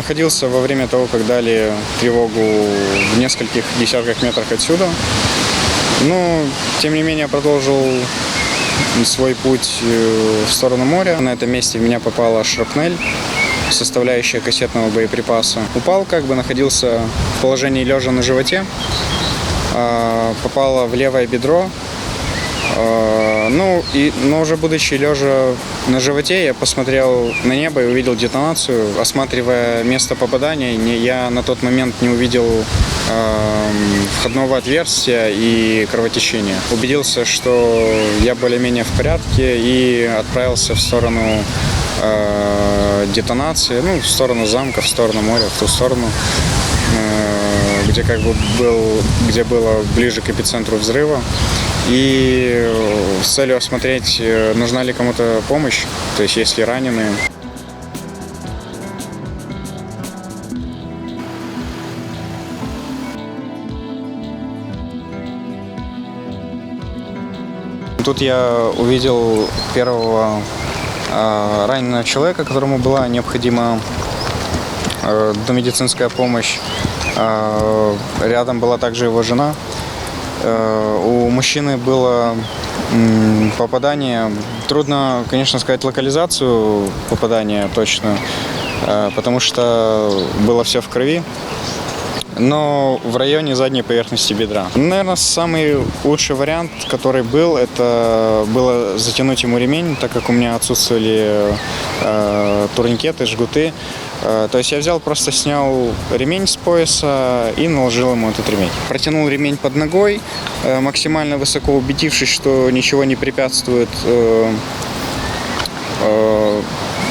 находился во время того, как дали тревогу в нескольких десятках метрах отсюда. Но, тем не менее, продолжил свой путь э, в сторону моря. На этом месте в меня попала шрапнель, составляющая кассетного боеприпаса. Упал, как бы находился в положении лежа на животе. А, Попала в левое бедро, Ну, и, но уже будучи лежа на животе, я посмотрел на небо и увидел детонацию. Осматривая место попадания, не- я на тот момент не увидел эм, входного отверстия и кровотечения. Убедился, что я более-менее в порядке и отправился в сторону э, детонации, ну, в сторону замка, в сторону моря, в ту сторону э, где как бы был, где было ближе к эпицентру взрыва. И э, с целью осмотреть, э, нужна ли кому-то помощь, то есть есть ли раненые. Тут я увидел первого э, раненого человека, которому была необходима э, домедицинская помощь. Э, Рядом была также его жена. Э, У мужчины было попадание. Трудно, конечно, сказать локализацию попадания точно, э, потому что было все в крови. Но в районе задней поверхности бедра. Наверное, самый лучший вариант, который был, это было затянуть ему ремень, так как у меня отсутствовали э, турникеты, жгуты. Э, то есть я взял, просто снял ремень с пояса и наложил ему этот ремень. Протянул ремень под ногой, э, максимально высоко убедившись, что ничего не препятствует э,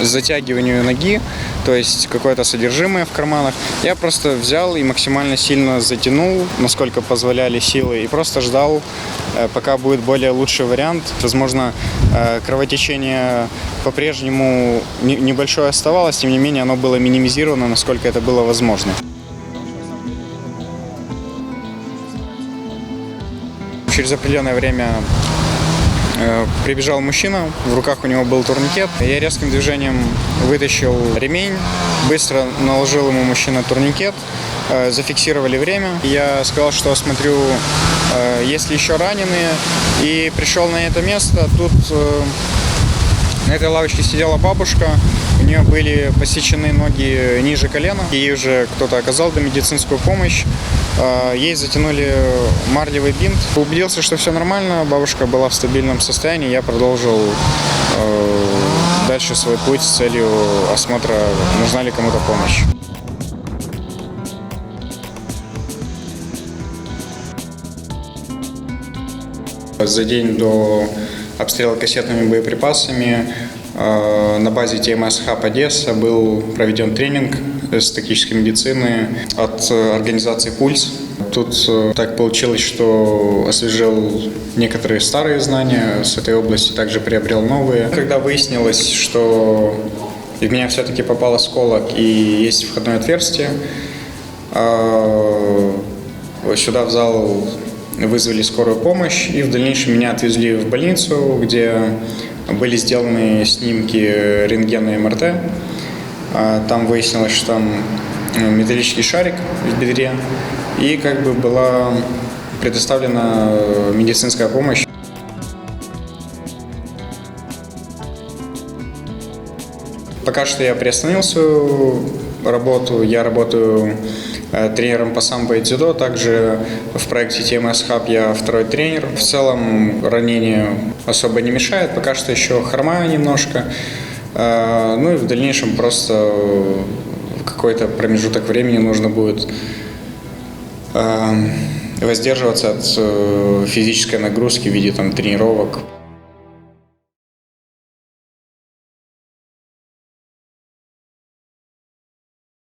затягиванию ноги, то есть какое-то содержимое в карманах. Я просто взял и максимально сильно затянул, насколько позволяли силы, и просто ждал, э, пока будет более лучший вариант. Возможно, э, кровотечение по-прежнему не- небольшое оставалось, тем не менее оно было минимизировано, насколько это было возможно. Через определенное время Прибежал мужчина, в руках у него был турникет. Я резким движением вытащил ремень, быстро наложил ему мужчина турникет, э, зафиксировали время. Я сказал, что осмотрю, э, есть ли еще раненые, и пришел на это место. Тут э, на этой лавочке сидела бабушка, нее были посечены ноги ниже колена, ей уже кто-то оказал домедицинскую помощь. А, Ей затянули марлевый бинт. Убедился, что все нормально, бабушка была в стабильном состоянии, я продолжил э, дальше свой путь с целью осмотра, нужна ли кому-то помощь. За день до обстрела кассетными боеприпасами на базе ТМС «Хаб Одесса» был проведен тренинг с тактической медицины от э, организации «Пульс». Тут э, так получилось, что освежил некоторые старые знания с этой области, также приобрел новые. Когда выяснилось, что в меня все-таки попал осколок и есть входное отверстие, э, сюда в зал вызвали скорую помощь и в дальнейшем меня отвезли в больницу, где были сделаны снимки рентгена и МРТ. А Там выяснилось, что там э, металлический шарик в бедре и как бы была предоставлена медицинская помощь. Пока что я приостановил свою работу. Я работаю тренером по самбо и дзюдо. Также в проекте TMS Hub я второй тренер. В целом ранение особо не мешает. Пока что еще хромаю немножко. Э, Ну и в дальнейшем просто какой-то промежуток времени нужно будет э, воздерживаться от э, физической нагрузки в виде там, тренировок.